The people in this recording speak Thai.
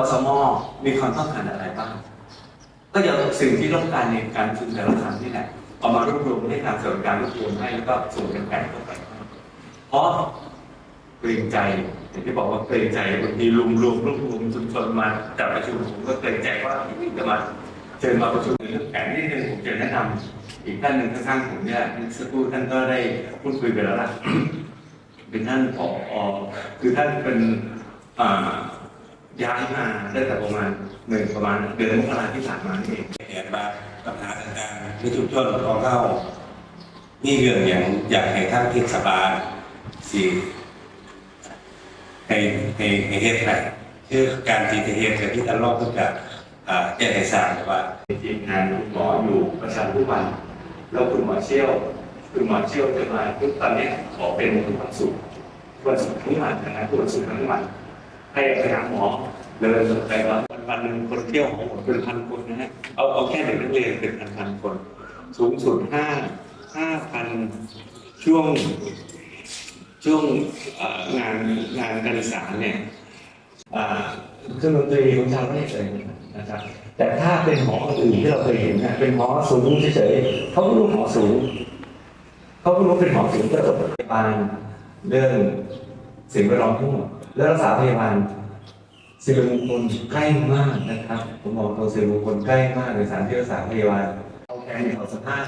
อสมมีความต้องการอะไรบ้าง ก็จะเอาสิ่งที่ต้องการในการประชุมแต่ละครั้งนี่แหละเอามารวบรวมให้ทางส่วนการรวบรวมให้แล้วก็ส่งเป็นแผนเข้าไปเพราะเกรงใจอย่างที่บอกว่าเกรงใจบางทีรวมรวมรวบรวมชุมชนมาจัดประชุมผมก็เกรงใจว่าจะมาเชิญมาประชุมในเรื่องแผนนี่นึงผมจะแนะนำอีกท่านหนึ่งข้างๆผมเนี่ยสักครู่ท่านก็ได้พูดคุยไปแล้วล่ะเป็นท่านผอคือท่านเป็นอ่า ย้ายมาได้แต่ประมาณหนึ่งประมาณเดือนมกราที่ผ่านมานี่เองเห็นว่าปัญหาต่างๆในชุมชนของเรามีเรื่องอย่างอยากให้ทางเทศบาลสิให้ให้ให้เฮ็ดไปคือการที่จะเฮ็ดกับที่ตลอดก็จะอ่าแจ้งให้ทราบว่าทีมงานคุณหมออยู่ประชาทุกวัน แล้วคุณหมอเชี่ยวคุณหมอเชี่ยวจะมาทุกตอนนี้ขอเป็นวันศุกร์วันศุกร์ทั้งวันนะทุกวันศุกร์ทั้งวัน ให้ไปหาหมอเดินไปวันวันหนึ่งคนเที่ยวของผมเป็นพันคนนะฮะเอาเอาแค่เด็กนักเรียนเป็นพันพันคน สูงสุดห้าห้าพันช่วงช่วงงานงานการศึกษาเนี่ยอ่าเครื่องดนตรีของชาวไร่เลยนะครับ แต่ถ้าเป็นหออื่นที่เราเคยเห็นนะเป็นหอสูงเฉยๆเขาก็รู้หอสูงเขาก็รู้เป็นหอสูงประสบพยาบาลเรื่องสิ่งแวดล้อมทั้งหมด แล้วรักษาพยาบาลสิริมงคลใกล้มากนะครับ ผมบอกตรงสิริมงคลใกล้มากในสถานที่รักษาพยาบาลเอาแขนของสภาพ